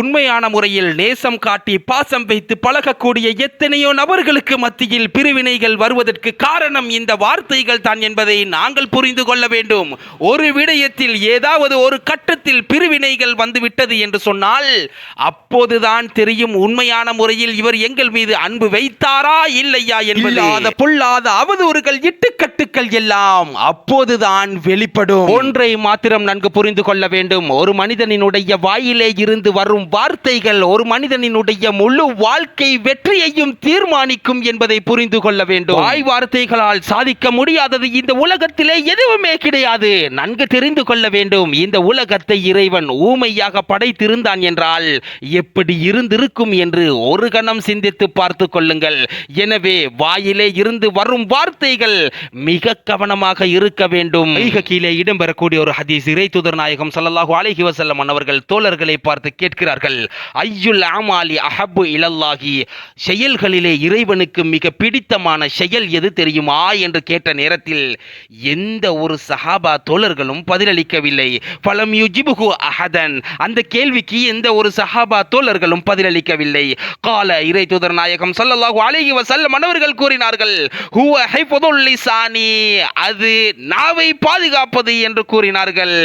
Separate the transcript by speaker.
Speaker 1: உண்மையான முறையில் நேசம் காட்டி பாசம் வைத்து பழகக்கூடிய எத்தனையோ நபர்களுக்கு மத்தியில் பிரிவினைகள் வருவதற்கு காரணம் இந்த வார்த்தைகள் தான் என்பதை நாங்கள் புரிந்து கொள்ள வேண்டும். ஒரு விடயத்தில் ஏதாவது ஒரு கட்டத்தில் பிரிவினைகள் வந்துவிட்டது என்று சொன்னால் அப்போதுதான் தெரியும் உண்மையான முறையில் இவர் எங்கள் மீது அன்பு வைத்தாரா இல்லையா என்பது. பொல்லாத அவதூறுகள் இட்டுக்கட்டுக்கள் எல்லாம் அப்போதுதான் வெளிப்படும். ஒன்றை மாத்திரம் நன்கு புரிந்து கொள்ள வேண்டும். ஒரு மனிதனினுடைய வாயிலே இருந்து வரும் வார்த்தைகள் ஒரு மனிதனினுடைய முழு வாழ்க்கை வெற்றியையும் தீர்மானிக்கும் என்பதை புரிந்து கொள்ள வேண்டும். வாய் வார்த்தைகளால் சாதிக்க முடியாதது இந்த உலகத்திலே எதுவுமே கிடையாது. நன்கு தெரிந்து கொள்ள வேண்டும். இந்த உலகத்தை இறைவன் ஊமையாக படைத்திருந்தான் என்றால் எப்படி இருந்திருக்கும் என்று ஒரு கணம் சிந்தித்து பார்த்து கொள்ளுங்கள். எனவே வாயிலே இருந்து வரும் வார்த்தைகள் மிக கவனமாக இருக்க வேண்டும். மிக கீழே இடம்பெறக்கூடிய ஒரு ஹதீஸ் இறை தூதர் நாயகம் ஸல்லல்லாஹு அலைஹி வஸல்லம் அவர்கள் தோழர்களை பார்த்து சொல்கிறார்கள் ஐயுல் ஆமாலி அஹபு இலல்லாஹி. செயல்களிலே இறைவனுக்கு மிக பிடித்தமான செயல் எது தெரியுமா என்று கேட்ட நேரத்தில் எந்த ஒரு சஹாபா தோழர்களும் பதிலளிக்கவில்லை. பலம் யுஜிபுகு அஹதன். அந்த கேள்விக்கு எந்த ஒரு சஹாபா தோழர்களும் பதிலளிக்கவில்லை. கால இறை தூதர் நாயகம் சல்லல்லாஹு அலைஹி வசல்லம் அவர்கள் கூறினார்கள் ஹுவ ஹைபதுல் லிசானி அது நாவை பாதுகாப்பது என்று கூறினார்கள்.